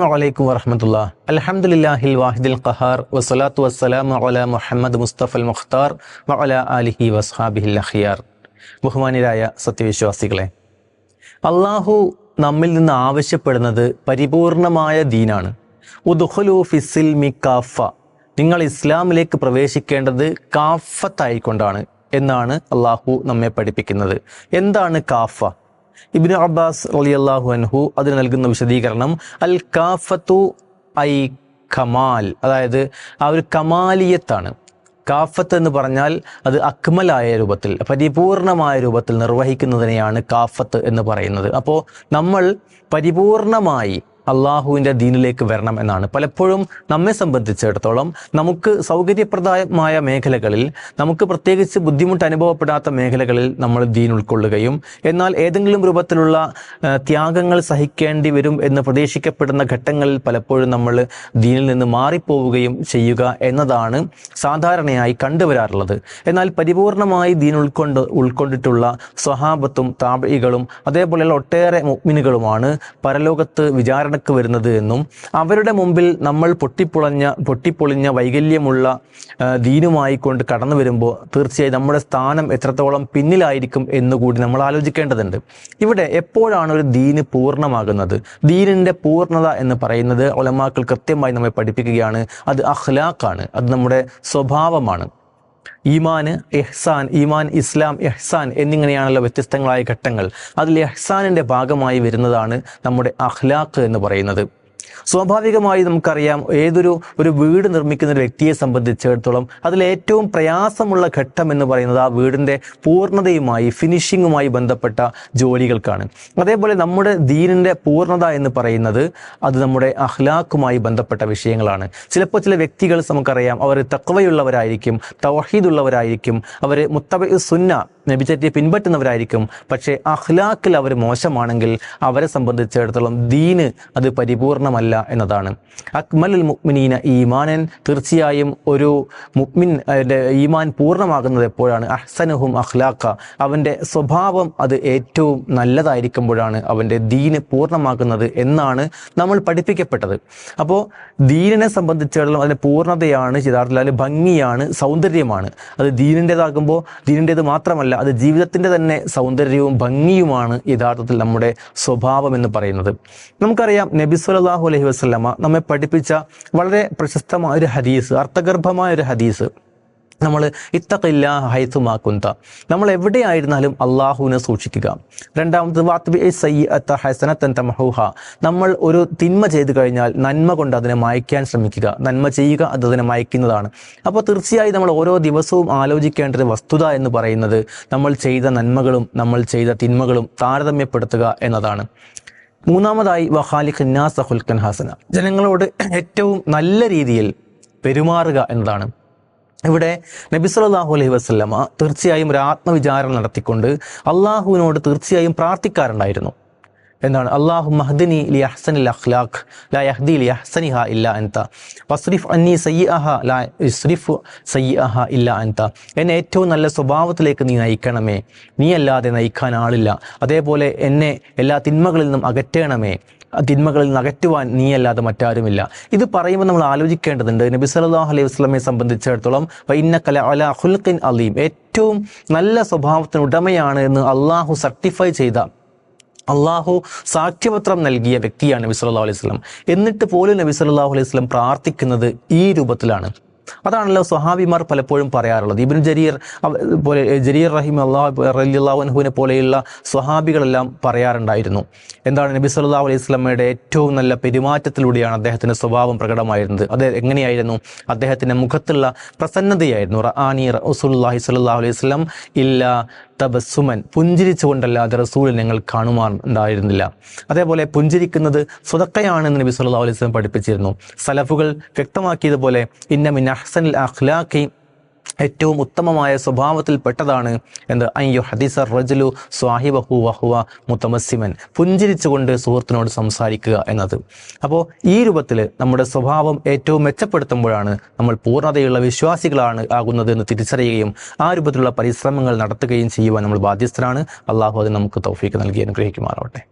അലൈക്കും വറഹമത്തുള്ള അലഹമുല്ലാഹിൽ വാഹിദിൽ ഖഹാർ വസ്സലാത്തു വസ്സലാമു അല മുഹമ്മദ് മുസ്തഫൽ മുഖ്താർ വഅല ആലിഹി വസ്ഹാബിഹിൽ അഖിയാർ. ബഹുമാനിരായ സത്യവിശ്വാസികളെ അള്ളാഹു നമ്മിൽ നിന്ന് ആവശ്യപ്പെടുന്നത് പരിപൂർണമായ ദീനാണ്. ഉദുഹലു ഫിസിൽ മി കാഫ. നിങ്ങൾ ഇസ്ലാമിലേക്ക് പ്രവേശിക്കേണ്ടത് കാഫത്തായിക്കൊണ്ടാണ് എന്നാണ് അള്ളാഹു നമ്മെ പഠിപ്പിക്കുന്നത്. എന്താണ് കാഫ? ഇബ്നു അബ്ബാസ് അലി അള്ളാഹു അൻഹു അതിന് നൽകുന്ന വിശദീകരണം അൽ കാഫത്തു ഐ കമാൽ. അതായത് ആ ഒരു കമാലിയത്താണ്. കാഫത്ത് എന്ന് പറഞ്ഞാൽ അത് അക്മലായ രൂപത്തിൽ പരിപൂർണമായ രൂപത്തിൽ നിർവഹിക്കുന്നതിനെയാണ് കാഫത്ത് എന്ന് പറയുന്നത്. അപ്പോൾ നമ്മൾ പരിപൂർണമായി അള്ളാഹുവിന്റെ ദീനിലേക്ക് വരണം എന്നാണ്. പലപ്പോഴും നമ്മെ സംബന്ധിച്ചിടത്തോളം നമുക്ക് സൗകര്യപ്രദമായ മേഖലകളിൽ നമുക്ക് പ്രത്യേകിച്ച് ബുദ്ധിമുട്ട് അനുഭവപ്പെടാത്ത മേഖലകളിൽ നമ്മൾ ദീൻ ഉൾക്കൊള്ളുകയും എന്നാൽ ഏതെങ്കിലും രൂപത്തിലുള്ള ത്യാഗങ്ങൾ സഹിക്കേണ്ടി വരും എന്ന് പ്രതീക്ഷിക്കപ്പെടുന്ന ഘട്ടങ്ങളിൽ പലപ്പോഴും നമ്മൾ ദീനിൽ നിന്ന് മാറിപ്പോവുകയും ചെയ്യുക എന്നതാണ് സാധാരണയായി കണ്ടുവരാറുള്ളത്. എന്നാൽ പരിപൂർണമായി ദീൻ ഉൾക്കൊണ്ട് ഉൾക്കൊണ്ടിട്ടുള്ള സ്വഹാബത്തും താപയികളും അതേപോലെയുള്ള ഒട്ടേറെ മുഗ്മിനുകളുമാണ് പരലോകത്ത് വിചാരണക്ക് വരുന്നത് എന്നും അവരുടെ മുമ്പിൽ നമ്മൾ പൊട്ടിപ്പൊളഞ്ഞ പൊട്ടിപ്പൊളിഞ്ഞ വൈകല്യമുള്ള ദീനുമായിക്കൊണ്ട് കൊണ്ട് കടന്നു വരുമ്പോൾ തീർച്ചയായും നമ്മുടെ സ്ഥാനം എത്രത്തോളം പിന്നിലായിരിക്കും എന്നുകൂടി നമ്മൾ ആലോചിക്കേണ്ടതുണ്ട്. ഇവിടെ എപ്പോഴാണ് ഒരു ദീന് പൂർണമാകുന്നത്? ദീനിന്റെ പൂർണത എന്ന് പറയുന്നത് ഒലമാക്കൾ കൃത്യമായി നമ്മെ പഠിപ്പിക്കുകയാണ്. അത് അഹ്ലാഖാണ് അത് നമ്മുടെ സ്വഭാവമാണ്. ഈമാന് എഹ്സാൻ ഈമാൻ ഇസ്ലാം എഹ്സാൻ എന്നിങ്ങനെയാണല്ലോ വ്യത്യസ്തങ്ങളായ ഘട്ടങ്ങൾ. അതിൽ എഹ്സാനിന്റെ ഭാഗമായി വരുന്നതാണ് നമ്മുടെ അഹ്ലാഖ് എന്ന് പറയുന്നത്. സ്വാഭാവികമായി നമുക്കറിയാം ഏതൊരു ഒരു വീട് നിർമ്മിക്കുന്ന ഒരു വ്യക്തിയെ സംബന്ധിച്ചിടത്തോളം അതിൽ ഏറ്റവും പ്രയാസമുള്ള ഘട്ടം എന്ന് പറയുന്നത് ആ വീടിന്റെ പൂർണതയുമായി ഫിനിഷിങ്ങുമായി ബന്ധപ്പെട്ട ജോലികൾക്കാണ്. അതേപോലെ നമ്മുടെ ദീനിന്റെ പൂർണത എന്ന് പറയുന്നത് അത് നമ്മുടെ അഹ്ലാക്കുമായി ബന്ധപ്പെട്ട വിഷയങ്ങളാണ്. ചിലപ്പോൾ ചില വ്യക്തികൾ നമുക്കറിയാം അവർ തക്വയുള്ളവരായിരിക്കും തവഹീദുള്ളവരായിരിക്കും അവർ മുത്തബ സുന്ന നബിച്ചറ്റിയെ പിൻപറ്റുന്നവരായിരിക്കും. പക്ഷേ അഹ്ലാക്കിൽ അവർ മോശമാണെങ്കിൽ അവരെ സംബന്ധിച്ചിടത്തോളം ദീന് അത് പരിപൂർണമല്ല എന്നതാണ്. അക്മലുൽ മുക്മിനീന ഈമാനൻ തീർച്ചയായും ഒരു മുക്മിൻ ഈമാൻ പൂർണമാകുന്നത് എപ്പോഴാണ്? അഹ്സനുഹും അഖ്ലാഖ. അവന്റെ സ്വഭാവം അത് ഏറ്റവും നല്ലതായിരിക്കുമ്പോഴാണ് അവന്റെ ദീന് പൂർണമാകുന്നത് എന്നാണ് നമ്മൾ പഠിപ്പിക്കപ്പെട്ടത്. അപ്പോൾ ദീനിനെ സംബന്ധിച്ചിടത്തോളം അതിന്റെ പൂർണതയാണ് യഥാർത്ഥത്തിൽ ഭംഗിയാണ് സൗന്ദര്യമാണ്. അത് ദീനിന്റെതാകുമ്പോൾ ദീനിന്റേത് മാത്രമല്ല അത് ജീവിതത്തിന്റെ തന്നെ സൗന്ദര്യവും ഭംഗിയുമാണ് യഥാർത്ഥത്തിൽ നമ്മുടെ സ്വഭാവം എന്ന് പറയുന്നത്. നമുക്കറിയാം നബി സല്ലല്ലാഹു അലൈഹി വസല്ലമ നമ്മെ പഠിപ്പിച്ച വളരെ പ്രശസ്തമായ ഒരു ഹദീസ് അർത്ഥഗർഭമായ ഒരു ഹദീസ്. നമ്മൾ ഇത്തക്കില്ല ഹൈസുമാക്കുന്ത നമ്മൾ എവിടെയായിരുന്നാലും അള്ളാഹുവിനെ സൂക്ഷിക്കുക. രണ്ടാമത് വാത്ബി സയ്യത്ത ഹസനത്തൻ തമഹൂഹ നമ്മൾ ഒരു തിന്മ ചെയ്തു കഴിഞ്ഞാൽ നന്മ കൊണ്ട് അതിനെ മായ്ക്കാൻ ശ്രമിക്കുക. നന്മ ചെയ്യുക അത് അതിനെ മായ്ക്കുന്നതാണ്. അപ്പോൾ തീർച്ചയായും നമ്മൾ ഓരോ ദിവസവും ആലോചിക്കേണ്ട ഒരു വസ്തുത എന്ന് പറയുന്നത് നമ്മൾ ചെയ്ത നന്മകളും നമ്മൾ ചെയ്ത തിന്മകളും താരതമ്യപ്പെടുത്തുക എന്നതാണ്. മൂന്നാമതായി വഹാലി ഖന്നാസ് ഹുൽഖൻ ഹാസന. ജനങ്ങളോട് ഏറ്റവും നല്ല രീതിയിൽ പെരുമാറുക എന്നതാണ്. ഇവിടെ നബി സല്ലല്ലാഹു അലൈഹി വസല്ലമ തീർച്ചയായും ഒരു ആത്മവിചാരം നടത്തിക്കൊണ്ട് അള്ളാഹുവിനോട് തീർച്ചയായും പ്രാർത്ഥിക്കാറുണ്ടായിരുന്നു. എന്താണ്? അള്ളാഹു മഹ്ദിനി ലി അഹ്സനിൽ അഖ്ലാഖ് ലാ യഹ്ദി ലി അഹ്സനിഹ ഇല്ല അൻത വസ്രിഫ് അന്നി സയ്യഹ ലാ യുസ്രിഫു സയ്യഹ ഇല്ല അൻത. എന്നെ ഏറ്റവും നല്ല സ്വഭാവത്തിലേക്ക് നീ നയിക്കണമേ. നീ അല്ലാതെ നയിക്കാൻ ആളില്ല. അതേപോലെ എന്നെ എല്ലാ തിന്മകളിൽ നിന്നും അകറ്റണമേ. തിന്മകളിൽ നകറ്റുവാൻ നീയല്ലാതെ മറ്റാരുമില്ല. ഇത് പറയുമ്പോൾ നമ്മൾ ആലോചിക്കേണ്ടതുണ്ട് നബി സല്ലല്ലാഹു അലൈഹി വസ്ലമെ സംബന്ധിച്ചിടത്തോളം കല അല ഹുൽഖിൻ അലീം ഏറ്റവും നല്ല സ്വഭാവത്തിന് ഉടമയാണ് എന്ന് അള്ളാഹു സർട്ടിഫൈ ചെയ്ത അള്ളാഹു സാക്ഷ്യപത്രം നൽകിയ വ്യക്തിയാണ് നബി സല്ലല്ലാഹു അലൈഹി സ്വലം എന്നിട്ട് പോലും നബി സല്ലല്ലാഹു അലൈഹി സ്വലം പ്രാർത്ഥിക്കുന്നത് ഈ രൂപത്തിലാണ്. അതാണല്ലോ സ്വഹാബിമാർ പലപ്പോഴും പറയാറുള്ളത്. ഇബിൻ ജരീർ പോലെ ജരീർ റഹിം അള്ളാഹു അള്ളാഹുനഹുവിനെ പോലെയുള്ള സ്വഹാബികളെല്ലാം പറയാറുണ്ടായിരുന്നു. എന്താണ് നബി സല്ലാ അലൈഹി സ്വലമയുടെ ഏറ്റവും നല്ല പെരുമാറ്റത്തിലൂടെയാണ് അദ്ദേഹത്തിന്റെ സ്വഭാവം പ്രകടമായിരുന്നത്. അത് എങ്ങനെയായിരുന്നു? അദ്ദേഹത്തിന്റെ മുഖത്തുള്ള പ്രസന്നതയായിരുന്നു. റആനി റസൂലുള്ളാഹി സല്ലാ അലൈഹി വസല്ലം ഇല്ല തബസ്സുമൻ പുഞ്ചിരിച്ചുകൊണ്ടല്ലാതെ റസൂൽ ഞങ്ങൾ കാണുമാറുണ്ടായിരുന്നില്ല അതേപോലെ പുഞ്ചിരിക്കുന്നത് സ്വതക്കയാണെന്ന് നബി സല്ലാ അലൈഹി സ്വലം പഠിപ്പിച്ചിരുന്നു. സലഫുകൾ വ്യക്തമാക്കിയതുപോലെ ഇന്ന മിൻ അഹ്സനിൽ അഖ്ലാഖി ഏറ്റവും ഉത്തമമായ സ്വഭാവത്തിൽപ്പെട്ടതാണ് എന്ത് അയ്യോ ഹദീസർ റജലു സ്വാഹിബഹു വഹുവ മുത്തമസിമൻ പുഞ്ചിരിച്ചുകൊണ്ട് സുഹൃത്തിനോട് സംസാരിക്കുക എന്നത്. അപ്പോൾ ഈ രൂപത്തിൽ നമ്മുടെ സ്വഭാവം ഏറ്റവും മെച്ചപ്പെടുത്തുമ്പോഴാണ് നമ്മൾ പൂർണതയുള്ള വിശ്വാസികളാണ് ആകുന്നത് എന്ന് തിരിച്ചറിയുകയും ആ രൂപത്തിലുള്ള പരിശ്രമങ്ങൾ നടത്തുകയും ചെയ്യുവാൻ നമ്മൾ ബാധ്യസ്ഥരാണ്. അള്ളാഹു അത് നമുക്ക് തൗഫീക്ക് നൽകി അനുഗ്രഹിക്കുമാറാവട്ടെ.